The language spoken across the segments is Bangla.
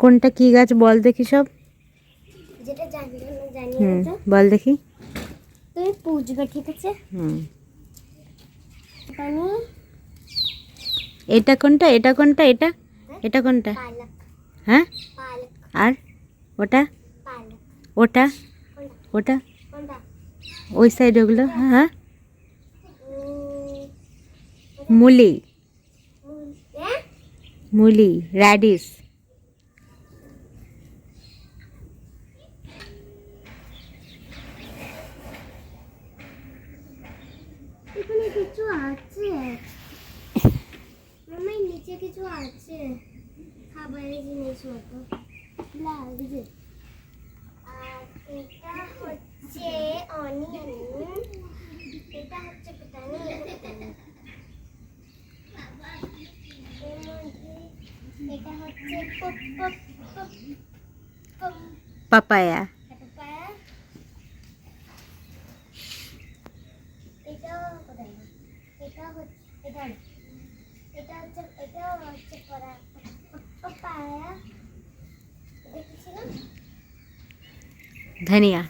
কোনটা কি গাছ বল দেখি সব। যেটা জানি না জানি হুম না বল দেখি। তুমি পুজবে ঠিক আছে হুম। এটা কোনটা এটা কোনটা এটা? এটা কোনটা? হ্যাঁ? আর? ওটা? ওটা? ওটা? ওই সাইড ওগুলো হ্যাঁ? হ্যাঁ মুলি। হ্যাঁ মুলি র্যাডিস এখানে কিছু আছে। আমার নিচে কিছু আছে। খাবারের জিনিস মতো লাগছে আর এটা হচ্ছে অনিয়ন এটা হচ্ছে পেটানি এটা হচ্ছে pop pop pop pop papaya. এটা কোথায় এটা হচ্ছে এটা এটা হচ্ছে এটা হচ্ছে পাপায়া এটা কি ছিল ধনিয়া।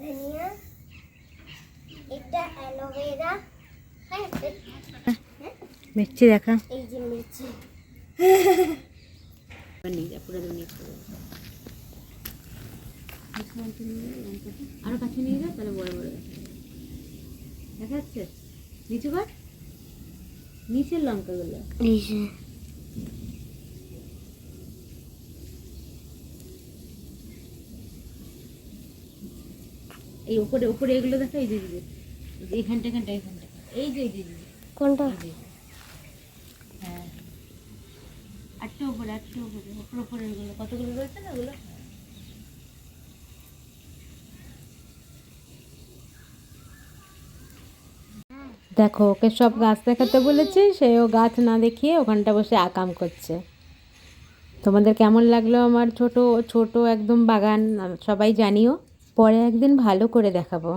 ধনিয়া। এটা অ্যালোভেরা। হ্যাঁ হ্যাঁ, মির্চি দেখা। এই যে মির্চি। আরও কাছে নিয়ে যাও তাহলে বড় বড় দেখা যাচ্ছে? নিচু কর। নিচের লঙ্কাগুলো। এই যে এই উপরে উপরে এগুলো দেখো এই যে যে, এই এইখানটা এখানটা এখানটা এই যে এই যে কোনটা? হ্যাঁ। আটটা উপরে আটটা উপরে এগুলো। কতগুলো রয়েছে না ওগুলো দেখো, ওকে সব গাছ দেখাতে বলেছে, সেও গাছ না দেখিয়ে ওখানটা বসে আকাম করছে। তোমাদের কেমন লাগল আমার ছোট ছোট একদম বাগান? সবাই জানিও, পরে একদিন ভালো করে দেখাবো।